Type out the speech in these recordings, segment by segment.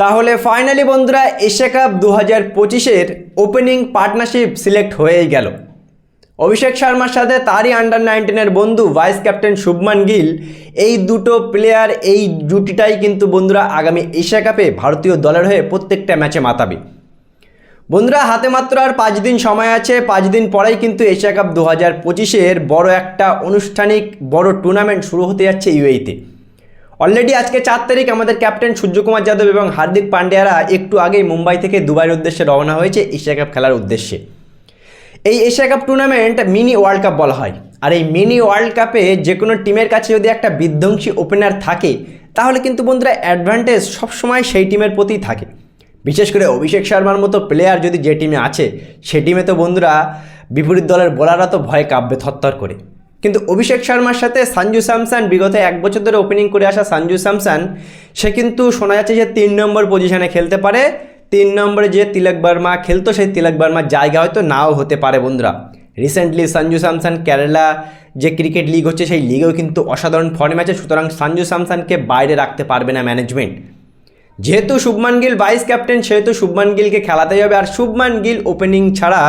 তাহলে ফাইনালি বন্ধুরা Asia cup দু হাজার পঁচিশের ওপেনিং পার্টনারশিপ সিলেক্ট হয়েই গেল। অভিষেক শর্মার সাথে তারই আন্ডার নাইনটিনের বন্ধু ভাইস ক্যাপ্টেন শুভমান গিল, এই দুটো প্লেয়ার এই জুটিটাই কিন্তু বন্ধুরা আগামী এশিয়া কাপে ভারতীয় দলের হয়ে প্রত্যেকটা ম্যাচে মাতাবে। বন্ধুরা হাতে মাত্র আর পাঁচ দিন সময় আছে, পাঁচ দিন পরেই কিন্তু এশিয়া কাপ দু হাজার পঁচিশের বড় একটা আনুষ্ঠানিক, বড় টুর্নামেন্ট শুরু হতে যাচ্ছে ইউএইতে অলরেডি আজকে চার তারিখ আমাদের ক্যাপ্টেন সূর্যকুমার যাদব এবং হার্দিক পান্ডিয়ারা একটু আগেই মুম্বাই থেকে দুবাইয়ের উদ্দেশ্যে রওনা হয়েছে এশিয়া কাপ খেলার উদ্দেশ্যে। এই Asia cup tournament mini world cup বলা হয়। আর এই মিনি ওয়ার্ল্ড কাপে যে কোনো টিমের কাছে যদি একটা বিধ্বংসী ওপেনার থাকে, তাহলে কিন্তু বন্ধুরা অ্যাডভান্টেজ সবসময় সেই টিমের প্রতিই থাকে। বিশেষ করে অভিষেক শর্মার মতো প্লেয়ার যদি যে টিমে আছে, সে টিমে তো বন্ধুরা বিপরীত দলের বোলাররা তো ভয় কাঁপবে থরথর করে। কিন্তু অভিষেক শর্মার সাথে সঞ্জু স্যামসান, বিগত এক বছর ধরে ওপেনিং করে আসা সঞ্জু স্যামসান, সে কিন্তু শোনা যাচ্ছে যে তিন নম্বর পজিশনে খেলতে পারে। তিন নম্বরে যে তিলক বর্মা খেলতো, সেই তিলক বর্মার জায়গা হয়তো নাও হতে পারে বন্ধুরা। রিসেন্টলি সঞ্জু স্যামসান, কেরালা যে ক্রিকেট লিগ হচ্ছে, সেই লিগেও কিন্তু অসাধারণ ফর্মে আছে। সুতরাং সঞ্জু স্যামসানকে বাইরে রাখতে পারবে না ম্যানেজমেন্ট যেহেতু শুভমান গিল ভাইস ক্যাপ্টেন সেহেতু শুভমান গিলকে খেলাতেই হবে। আর শুভমান গিল ওপেনিং ছাড়া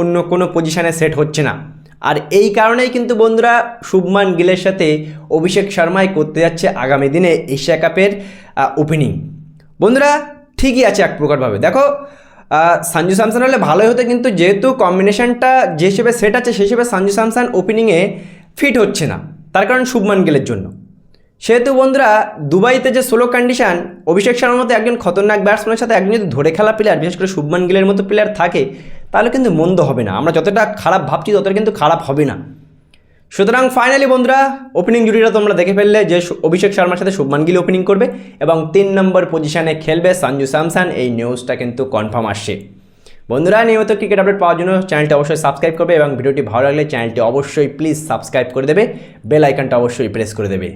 অন্য কোনো পজিশনে সেট হচ্ছে না। আর এই কারণেই কিন্তু বন্ধুরা শুভমান গিলের সাথে অভিষেক শর্মাই করতে যাচ্ছে আগামী দিনে এশিয়া কাপের ওপেনিং বন্ধুরা, ঠিকই আছে এক প্রকারভাবে। দেখো সঞ্জু স্যামসন হলে ভালোই হতো, কিন্তু যেহেতু কম্বিনেশনটা যে হিসেবে সেট আছে, সেই হিসেবে সঞ্জু স্যামসন ওপেনিংয়ে ফিট হচ্ছে না। তার কারণ শুভমান গিলের জন্য। সেহেতু বন্ধুরা, দুবাইতে যে সোলো কন্ডিশন অভিষেক শর্মার মতো একজন খতরনাক ব্যাটসম্যানের সাথে একজন যদি ধরে খেলা প্লেয়ার বিশেষ করে শুভমান গিলের মতো প্লেয়ার থাকে তাহলে কিন্তু মন্দ হবে না। আমরা যতটা খারাপ ভাবছি, ততটা কিন্তু খারাপ হবে না। সুতরাং ফাইনালি বন্ধুরা ওপেনিং জুটিটা তোমরা দেখে ফেললে যে অভিষেক শর্মার সাথে শুভমান গিল ওপেনিং করবে এবং তিন নম্বর পজিশনে খেলবে সঞ্জু স্যামসান। এই নিউজটা কিন্তু কনফার্ম আসছে। বন্ধুরা, নিয়মিত ক্রিকেট আপডেট পাওয়ার জন্য চ্যানেলটি অবশ্যই সাবস্ক্রাইব করবে এবং ভিডিওটি ভালো লাগলে চ্যানেলটি অবশ্যই প্লিজ সাবস্ক্রাইব করে দেবে। বেল আইকনটা অবশ্যই প্রেস করে দেবে।